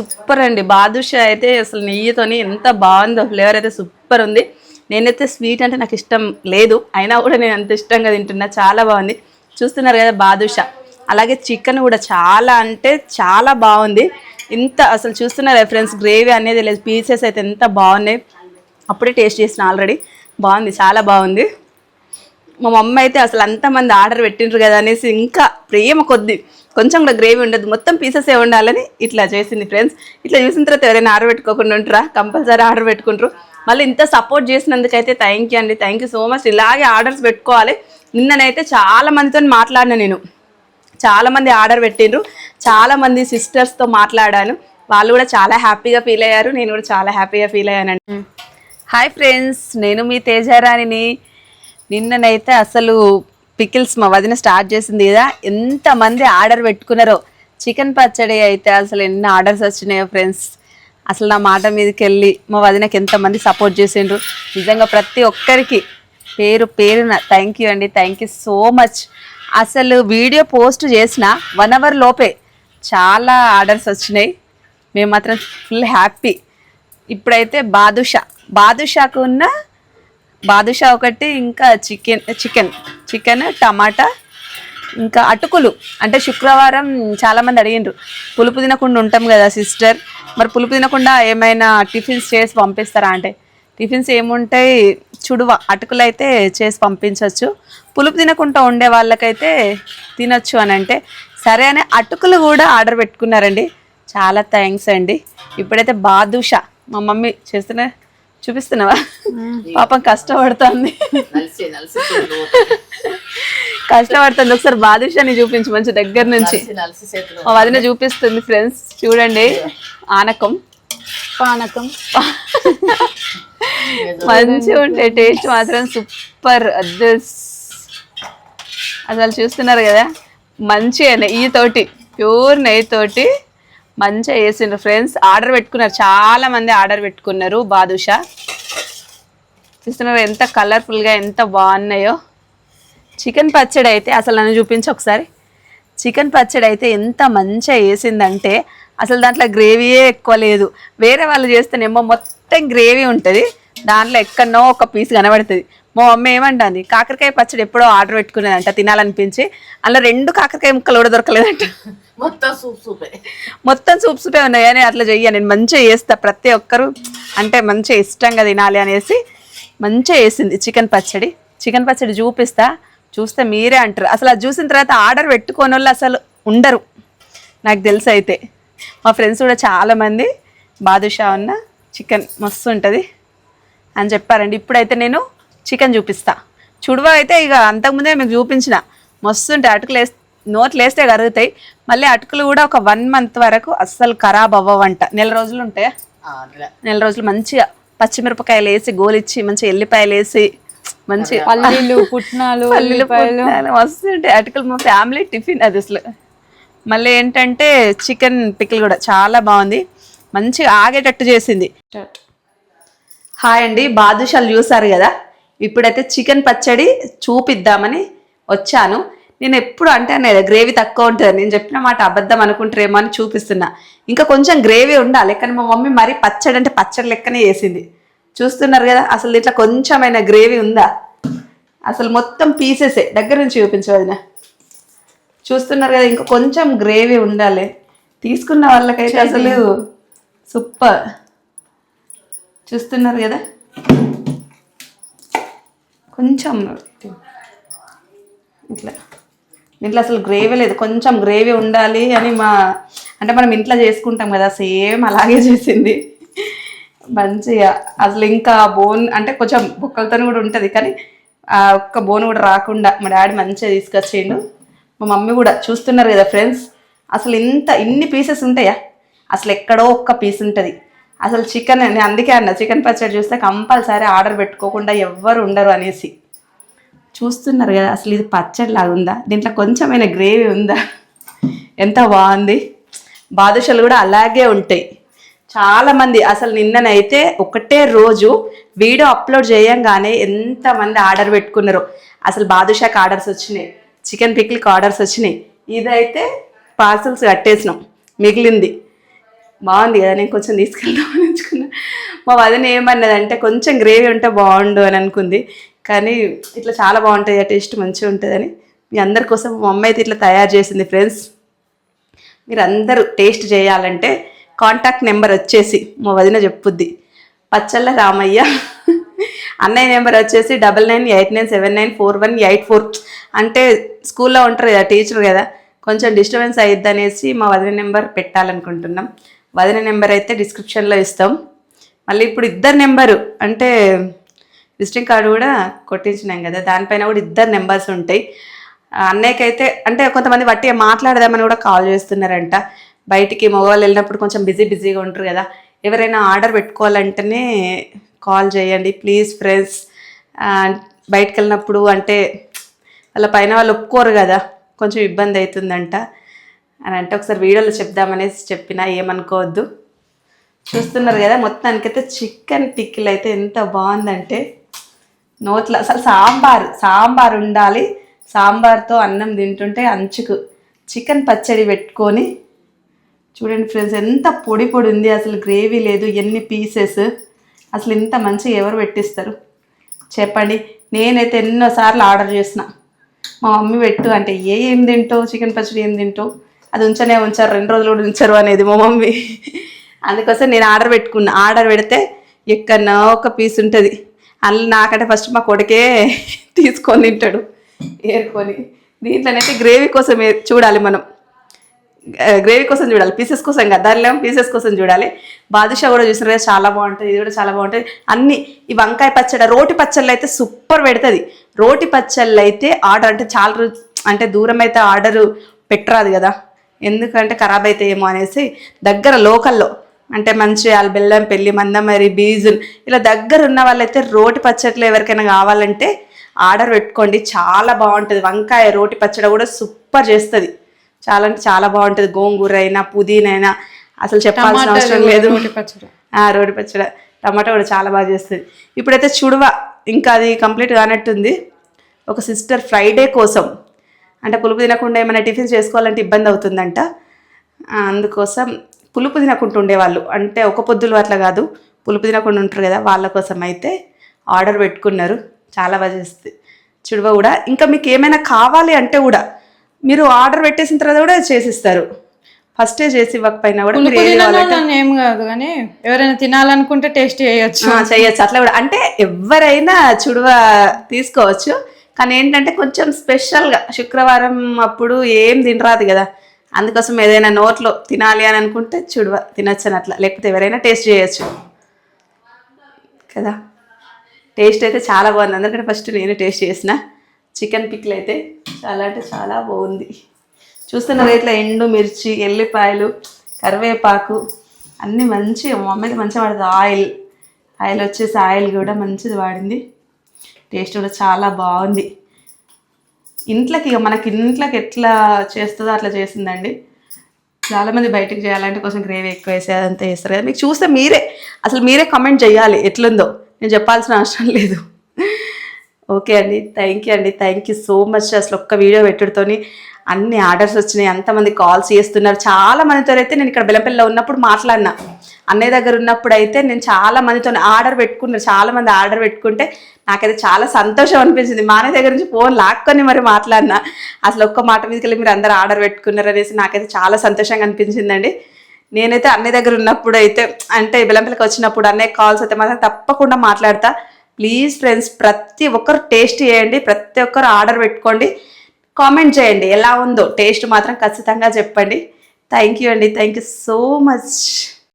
Super అండి. బాదుషా అయితే అసలు నెయ్యితోని ఎంత బాగుందో ఫ్లేవర్ అయితే సూపర్ ఉంది. నేనైతే స్వీట్ అంటే నాకు ఇష్టం లేదు. అయినా కూడా నేను అంత ఇష్టంగా తింటున్నా. చాలా బాగుంది. చూస్తున్నారు కదా బాదుషా. అలాగే చికెన్ కూడా చాలా అంటే చాలా బాగుంది. ఇంత అసలు చూస్తున్నారు ఫ్రెండ్స్ గ్రేవీ అనేది లేదు పీసెస్ అయితే ఎంత బాగున్నాయి. అప్పుడే టేస్ట్ చేసిన ఆల్రెడీ బాగుంది. చాలా బాగుంది. మా మమ్మ అయితే అసలు అంతమంది ఆర్డర్ పెట్టిండ్రు కదా అనేసి ఇంకా ప్రేమ కొద్ది. కొంచెం కూడా గ్రేవీ ఉండదు. మొత్తం పీసెస్ ఉండాలని ఇట్లా చేసింది ఫ్రెండ్స్ ఇట్లా చూసిన తర్వాత ఎవరైనా ఆర్డర్ పెట్టుకోకుండా ఉంటారా? కంపల్సరీ ఆర్డర్ పెట్టుకుంటారు మళ్ళీ ఇంత సపోర్ట్ చేసినందుకైతే థ్యాంక్ యూ అండి. థ్యాంక్ యూ సో మచ్ ఇలాగే ఆర్డర్స్ పెట్టుకోవాలి. నిన్ననైతే చాలా మందితో మాట్లాడిన నేను. చాలా మంది ఆర్డర్ పెట్టిండ్రు. చాలా మంది సిస్టర్స్తో మాట్లాడాను. వాళ్ళు కూడా చాలా హ్యాపీగా ఫీల్ అయ్యారు. నేను కూడా చాలా హ్యాపీగా ఫీల్ అయ్యానండి. హాయ్ ఫ్రెండ్స్ నేను మీ తేజారాణిని. నిన్ననైతే అసలు పికిల్స్ మా వదిన స్టార్ట్ చేసింది కదా. ఎంతమంది ఆర్డర్ పెట్టుకున్నారో. చికెన్ పచ్చడి అయితే అసలు ఎన్ని ఆర్డర్స్ వచ్చినాయో ఫ్రెండ్స్. అసలు నా మాట మీదకి వెళ్ళి మా వదినకి ఎంతమంది సపోర్ట్ చేసిండ్రు. నిజంగా ప్రతి ఒక్కరికి పేరు పేరున థ్యాంక్ యూ అండి. థ్యాంక్ యూ సో మచ్ అసలు వీడియో పోస్ట్ చేసిన వన్ అవర్ లోపే చాలా ఆర్డర్స్ వచ్చినాయి. మేము మాత్రం ఫుల్ హ్యాపీ ఇప్పుడైతే బాదుషా. బాదుషాకు ఉన్న బాదుషా ఒకటి ఇంకా చికెన్ చికెన్ చికెన్ టమాటా ఇంకా అటుకులు. అంటే శుక్రవారం చాలామంది అడిగిండ్రు పులుపు తినకుండా ఉంటాం కదా సిస్టర్ మరి పులుపు తినకుండా ఏమైనా టిఫిన్స్ చేసి పంపిస్తారా? అంటే టిఫిన్స్ ఏముంటాయి? చుడువ అటుకులు అయితే చేసి పంపించవచ్చు పులుపు తినకుండా ఉండే వాళ్ళకైతే తినొచ్చు అని అంటే సరే అని అటుకులు కూడా ఆర్డర్ పెట్టుకున్నారండి. చాలా థ్యాంక్స్ అండి. ఇప్పుడైతే బాదుషా మా మమ్మీ చేస్తున్నా చూపిస్తున్నావా? పాపం కష్టపడుతుంది. నలిసి నలిసి చేతులు కష్టపడుతుంది. ఒకసారి బాదుషాని చూపించు మంచి దగ్గర నుంచి. నలిసి నలిసి చేతులు. మా వదిన చూపిస్తుంది ఫ్రెండ్స్ చూడండి. ఆనకం. పానకం. మంచిగా ఉంటే టేస్ట్ మాత్రం సూపర్. అద్దస్ అసలు చూస్తున్నారు కదా? మంచిగా నెయ్యితోటి ప్యూర్ నెయ్యితోటి మంచిగా వేసిండ్రు ఫ్రెండ్స్. ఆర్డర్ పెట్టుకున్నారు. చాలా మంది ఆర్డర్ పెట్టుకున్నారు. బాదుషా. చూస్తున్నారు ఎంత కలర్ఫుల్గా ఎంత బాగున్నాయో. చికెన్ పచ్చడి అయితే అసలు నన్ను చూపించు ఒకసారి. చికెన్ పచ్చడి అయితే ఎంత మంచిగా వేసిందంటే అసలు దాంట్లో గ్రేవీయే ఎక్కువ లేదు. వేరే వాళ్ళు చేస్తేనేమో మొత్తం గ్రేవీ ఉంటుంది. దాంట్లో ఎక్కడనో ఒక పీస్ కనబడుతుంది. మా మమ్మీ ఏమంటుంది కాకరకాయ పచ్చడి ఎప్పుడో ఆర్డర్ పెట్టుకునేదంట తినాలనిపించి అలా రెండు కాకరకాయ ముక్కలు కూడా దొరకలేదంట. మొత్తం సూప్ సూపే. మొత్తం సూప్ సూపే ఉన్నాయి అని అట్లా చెయ్య నేను మంచిగా చేస్తా ప్రతి ఒక్కరు అంటే మంచిగా ఇష్టంగా తినాలి అనేసి మంచిగా వేసింది చికెన్ పచ్చడి. చికెన్ పచ్చడి చూపిస్తా చూస్తే మీరే అంటారు. అసలు అది చూసిన తర్వాత ఆర్డర్ పెట్టుకోని వాళ్ళు అసలు ఉండరు. నాకు తెలుసు అయితే. మా ఫ్రెండ్స్ కూడా చాలామంది బాదుషా ఉన్న చికెన్ మస్తు ఉంటుంది. అని చెప్పారండి. ఇప్పుడైతే నేను చికెన్ చూపిస్తా. చుడువ అయితే ఇక అంతకుముందే మీకు చూపించిన. మస్తు ఉంటాయి అటుకులు వేస్తే నోట్లు వేస్తే కరుగుతాయి. మళ్ళీ అటుకులు కూడా ఒక వన్ మంత్ వరకు అస్సలు ఖరాబ్ అవ్వవంట. నెల రోజులు ఉంటాయా. నెల రోజులు మంచిగా పచ్చిమిరపకాయలు వేసి గోలిచ్చి మంచిగా ఎల్లిపాయలు వేసి మంచి పల్లీలు పుట్నాలు పల్లీలు పుట్నాలు అటుకులు మా ఫ్యామిలీ టిఫిన్ అది అసలు. మళ్ళీ ఏంటంటే చికెన్ పికిల్ కూడా చాలా బాగుంది. మంచిగా ఆగేటట్టు చేసింది. హాయ్ అండి బాదుషాలు చూసారు కదా? ఇప్పుడైతే చికెన్ పచ్చడి చూపిద్దామని వచ్చాను. నేను ఎప్పుడు అంటే గ్రేవీ తక్కువ ఉంటుంది. నేను చెప్పిన మాట అబద్ధం అనుకుంటారేమో అని చూపిస్తున్నా. ఇంకా కొంచెం గ్రేవీ ఉండాలి కానీ మా మమ్మీ మరి పచ్చడి అంటే పచ్చడి లెక్కనే వేసింది చూస్తున్నారు కదా అసలు ఇట్లా కొంచెమైనా గ్రేవీ ఉందా? అసలు మొత్తం పీసెసే దగ్గర నుంచి చూపించవదిన చూస్తున్నారు కదా ఇంకా కొంచెం గ్రేవీ ఉండాలి. తీసుకున్న వాళ్ళకైతే అసలు సూపర్. చూస్తున్నారు కదా? కొంచెం ఇట్లా. ఇంట్లో అసలు గ్రేవీ లేదు. కొంచెం గ్రేవీ ఉండాలి అని మా అంటే మనం ఇంట్లో చేసుకుంటాం కదా సేమ్ అలాగే చేసింది. మంచిగా. అసలు ఇంకా బోన్ అంటే కొంచెం బొక్కలతో కూడా ఉంటుంది కానీ ఆ ఒక్క బోన్ కూడా రాకుండా మా డాడీ మంచిగా తీసుకొచ్చిండు. మా మమ్మీ కూడా చూస్తున్నారు కదా ఫ్రెండ్స్. అసలు ఇంత ఇన్ని పీసెస్ ఉంటాయా? అసలు ఎక్కడో ఒక్క పీస్ ఉంటుంది. అసలు చికెన్ నేను అందుకే అన్న చికెన్ పచ్చడి చూస్తే కంపల్సరీ ఆర్డర్ పెట్టుకోకుండా ఎవ్వరు ఉండరు అనేసి. చూస్తున్నారు కదా అసలు ఇది పచ్చడి లాగా ఉందా? దీంట్లో కొంచెమైనా గ్రేవీ ఉందా? ఎంత బాగుంది? బాదుషాలు కూడా అలాగే ఉంటాయి. చాలామంది అసలు నిన్ననైతే ఒకటే రోజు వీడియో అప్లోడ్ చేయంగానే ఎంతమంది ఆర్డర్ పెట్టుకున్నారో. అసలు బాదుషాకి ఆర్డర్స్ వచ్చినాయి చికెన్ పిక్లకి ఆర్డర్స్ వచ్చినాయి. ఇదైతే పార్సల్స్ కట్టేసినాం మిగిలింది. బాగుంది కదా నేను కొంచెం తీసుకెళ్దామని ఉంచుకున్నా. మా వదిన ఏమన్నదంటే కొంచెం గ్రేవీ ఉంటే బాగుండు అని అనుకుంది. కానీ ఇట్లా చాలా బాగుంటుంది ఆ టేస్ట్ మంచిగా ఉంటుందని. మీ అందరి కోసం మా అమ్మ అయితే ఇట్లా తయారు చేసింది ఫ్రెండ్స్ మీరు అందరూ టేస్ట్ చేయాలంటే కాంటాక్ట్ నెంబర్ వచ్చేసి మా వదిన చెప్పుద్ది. పచ్చళ్ళ రామయ్య. అన్నయ్య నెంబర్ వచ్చేసి double nine eight nine seven nine four one eight four అంటే స్కూల్లో ఉంటారు కదా టీచర్ కదా. కొంచెం డిస్టర్బెన్స్ అయ్యిద్ది అనేసి మా వదిన నెంబర్ పెట్టాలనుకుంటున్నాం. వదిన నెంబర్ అయితే డిస్క్రిప్షన్లో ఇస్తాం. మళ్ళీ ఇప్పుడు ఇద్దరు నెంబరు అంటే విజిటింగ్ కార్డు కూడా కొట్టించినాం కదా దానిపైన కూడా ఇద్దరు నెంబర్స్ ఉంటాయి. అన్నయ్యకైతే అంటే కొంతమంది వట్టిగా మాట్లాడదామని కూడా కాల్ చేస్తున్నారంట. బయటికి మగవాళ్ళు వెళ్ళినప్పుడు కొంచెం బిజీ బిజీగా ఉంటారు కదా ఎవరైనా ఆర్డర్ పెట్టుకోవాలంటేనే కాల్ చేయండి. ప్లీజ్ ఫ్రెండ్స్ బయటకు వెళ్ళినప్పుడు అంటే వాళ్ళ పైన వాళ్ళు ఒప్పుకోరు కదా కొంచెం ఇబ్బంది అవుతుందంట. అని అంటే ఒకసారి వీడియోలో చెప్దామనేసి చెప్పినా ఏమనుకోవద్దు. చూస్తున్నారు కదా మొత్తానికైతే చికెన్ టిక్కిల్ అయితే ఎంత బాగుందంటే నోట్లో అసలు సాంబార్ సాంబార్ ఉండాలి సాంబార్తో అన్నం తింటుంటే అంచుకు. చికెన్ పచ్చడి పెట్టుకొని చూడండి ఫ్రెండ్స్ ఎంత పొడి పొడి ఉంది అసలు గ్రేవీ లేదు ఎన్ని పీసెస్. అసలు ఇంత మంచిగా ఎవరు పెట్టిస్తారు? చెప్పండి. నేనైతే ఎన్నోసార్లు ఆర్డర్ చేసిన. మా మమ్మీ పెట్టు అంటే ఏ ఏం తింటావు? చికెన్ పచ్చడి ఏం తింటావు? అది ఉంచనే ఉంచారు రెండు రోజులు కూడా ఉంచరు అనేది మా మమ్మీ. అందుకోసం నేను ఆర్డర్ పెట్టుకున్నా. ఆర్డర్ పెడితే ఎక్కడన్నా ఒక పీస్ ఉంటుంది. అందులో నాకంటే ఫస్ట్ మా కొడుకే తీసుకొని తింటాడు ఏరుకొని. దీంట్లోనైతే గ్రేవీ కోసం చూడాలి మనం. గ్రేవీ కోసం చూడాలి. పీసెస్ కోసం కదా దానిలో పీసెస్ కోసం చూడాలి. బాదుషా కూడా చూసిన చాలా బాగుంటుంది ఇది కూడా చాలా బాగుంటుంది. అన్ని ఈ వంకాయ పచ్చడి రోటి పచ్చళ్ళు అయితే సూపర్ పెడుతుంది. రోటి పచ్చళ్ళు అయితే ఆర్డర్ అంటే చాలా అంటే దూరం అయితే ఆర్డర్ పెట్టరాదు కదా. ఎందుకంటే ఖరాబ్ అయితే ఏమో అనేసి దగ్గర లోకల్లో అంటే మంచి బెల్లం పెళ్ళి మందమరి బీజులు ఇలా దగ్గర ఉన్న వాళ్ళైతే రోటి పచ్చట్లు ఎవరికైనా కావాలంటే ఆర్డర్ పెట్టుకోండి. చాలా బాగుంటుంది. వంకాయ రోటి పచ్చడి కూడా సూపర్ చేస్తుంది. చాలా అంటే చాలా బాగుంటుంది. గోంగూర అయినా పుదీనా అయినా. అసలు చెప్పాల్సిన అవసరం లేదు. రోటి పచ్చడి. ఆ, రోటి పచ్చడి. టమాటా కూడా చాలా బాగా చేస్తుంది. ఇప్పుడైతే చుడువ ఇంకా అది కంప్లీట్ కానట్టుంది. ఒక సిస్టర్ ఫ్రైడే కోసం అంటే పులుపు తినకుండా ఏమైనా టిఫిన్ చేసుకోవాలంటే ఇబ్బంది అవుతుందంట. అందుకోసం పులుపు తినకుండా ఉండేవాళ్ళు. అంటే ఒక పొద్దులు అట్లా కాదు. పులుపు తినకుండా ఉంటారు కదా వాళ్ళ కోసం అయితే ఆర్డర్ పెట్టుకున్నారు. చాలా బాగా చేస్తుంది చుడువ కూడా. ఇంకా మీకు ఏమైనా కావాలి అంటే కూడా మీరు ఆర్డర్ పెట్టేసిన తర్వాత కూడా చేసిస్తారు. ఫస్టే చేసి ఇవ్వకపోయినా కూడా ఏం కాదు కానీ ఎవరైనా తినాలనుకుంటే టేస్ట్ చేయొచ్చు. చేయొచ్చు. అట్లా కూడా. అంటే ఎవరైనా చుడువ తీసుకోవచ్చు. కానీ ఏంటంటే కొంచెం స్పెషల్గా శుక్రవారం అప్పుడు ఏం తినరాదు కదా. అందుకోసం ఏదైనా నోట్లో తినాలి అని అనుకుంటే చూడవ తినొచ్చని అట్లా. లేకపోతే ఎవరైనా టేస్ట్ చేయొచ్చు. కదా? టేస్ట్ అయితే చాలా బాగుంది. అందుకంటే ఫస్ట్ నేను టేస్ట్ చేసిన. చికెన్ పిక్లు అయితే చాలా అంటే చాలా బాగుంది. చూస్తున్నారు ఇట్లా ఎండు మిర్చి ఎల్లిపాయలు కరివేపాకు అన్నీ మంచి మా మంచిగా పడుతుంది ఆయిల్. ఆయిల్ వచ్చేసి ఆయిల్ కూడా మంచిది వాడింది. టేస్ట్ కూడా చాలా బాగుంది. ఇంట్లోకి ఇక మనకి ఇంట్లోకి ఎట్లా చేస్తుందో అట్లా చేసిందండి. చాలామంది బయటకు చేయాలంటే కొంచెం గ్రేవీ ఎక్కువ వేసి అదంతా వేస్తారు కదా. మీకు చూస్తే మీరే అసలు మీరే కమెంట్ చేయాలి ఎట్లుందో. నేను చెప్పాల్సిన అవసరం లేదు. ఓకే అండి థ్యాంక్ యూ అండి థ్యాంక్ యూ సో మచ్ అసలు ఒక్క వీడియో పెట్టుడుతోని అన్ని ఆర్డర్స్ వచ్చినాయి అంతమంది కాల్స్ చేస్తున్నారు. చాలా మందితో అయితే నేను ఇక్కడ బెల్లపల్లిలో ఉన్నప్పుడు మాట్లాడినా. అన్నయ్య దగ్గర ఉన్నప్పుడు అయితే నేను చాలా మందితో ఆర్డర్ పెట్టుకున్నారు చాలా మంది ఆర్డర్ పెట్టుకుంటే నాకైతే చాలా సంతోషం అనిపించింది. మా అన్నయ్య దగ్గర నుంచి ఫోన్ లాక్కొని మరి మాట్లాడినా. అసలు ఒక్క మాట మీదకి వెళ్ళి మీరు అందరు ఆర్డర్ పెట్టుకున్నారు అనేసి నాకైతే చాలా సంతోషంగా అనిపించిందండి. నేనైతే అన్నయ్య దగ్గర ఉన్నప్పుడు అయితే అంటే బెల్లంపల్లికి వచ్చినప్పుడు అన్నయ్య కాల్స్ అయితే మాత్రం తప్పకుండా మాట్లాడతా. ప్లీజ్ ఫ్రెండ్స్ ప్రతి ఒక్కరు టేస్ట్ చేయండి ప్రతి ఒక్కరు ఆర్డర్ పెట్టుకోండి. కామెంట్ చేయండి ఎలా ఉందో టేస్ట్ మాత్రం ఖచ్చితంగా చెప్పండి. థ్యాంక్ యూ అండి థ్యాంక్ యూ సో మచ్.